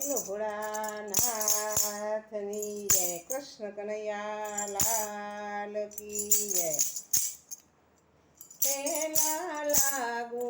બોલો ભોળાનાથની જય. કૃષ્ણ કનૈયા લાલ કી જય. પેલા લાગુ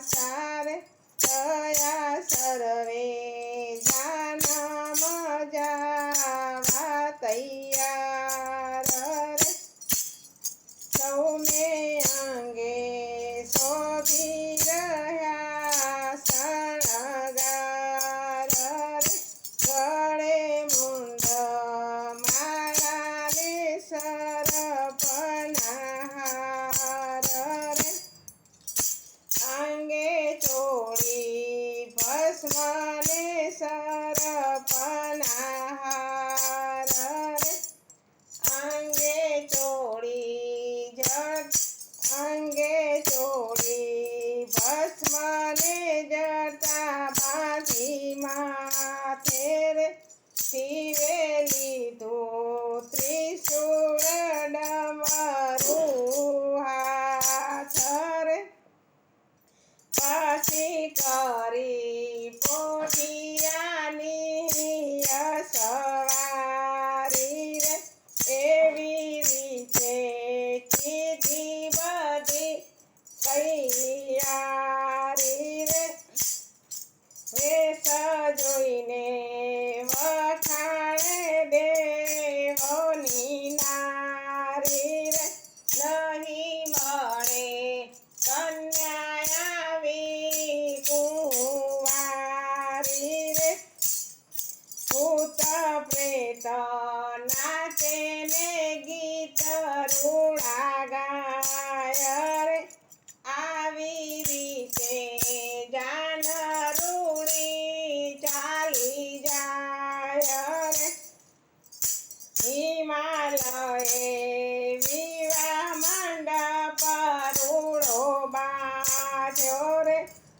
સાવે દયા સરવે અંગે છોડી ભસ્મને જતા બાજી માથે રે શિવે લીધો ત્રી પિયારી રે જોઈને વખાણે દેવોની નારી નહીં મળે કન્યા આવી ભૂત પ્રેતના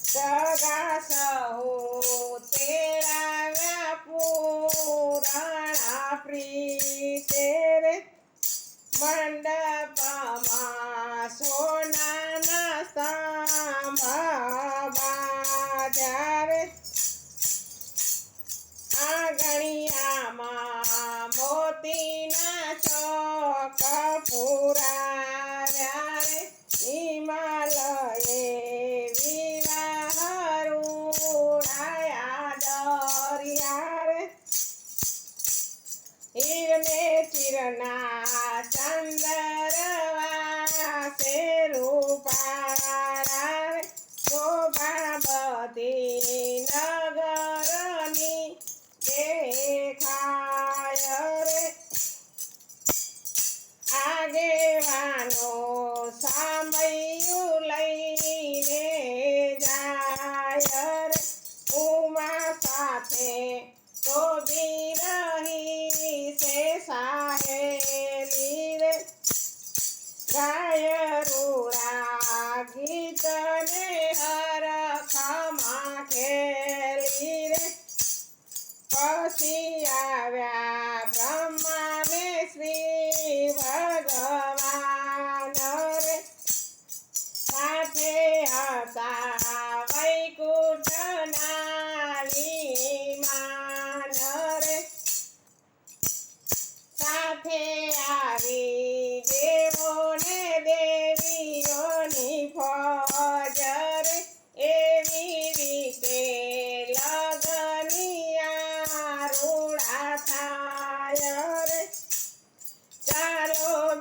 સગા સહો તેરા વ્યાપુરાણા પ્રી તેરે મંડપમાં સોનાના સ્થાન Kai.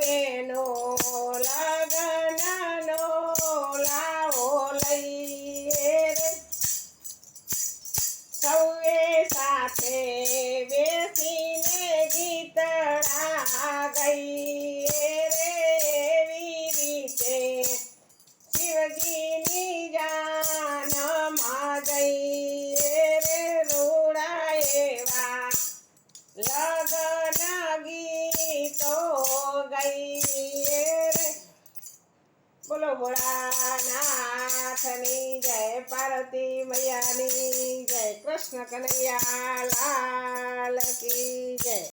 બેનો ભોળાનાથની જય પાર્વતી મૈયાની જય કૃષ્ણ કનૈયા લાલ કી જય.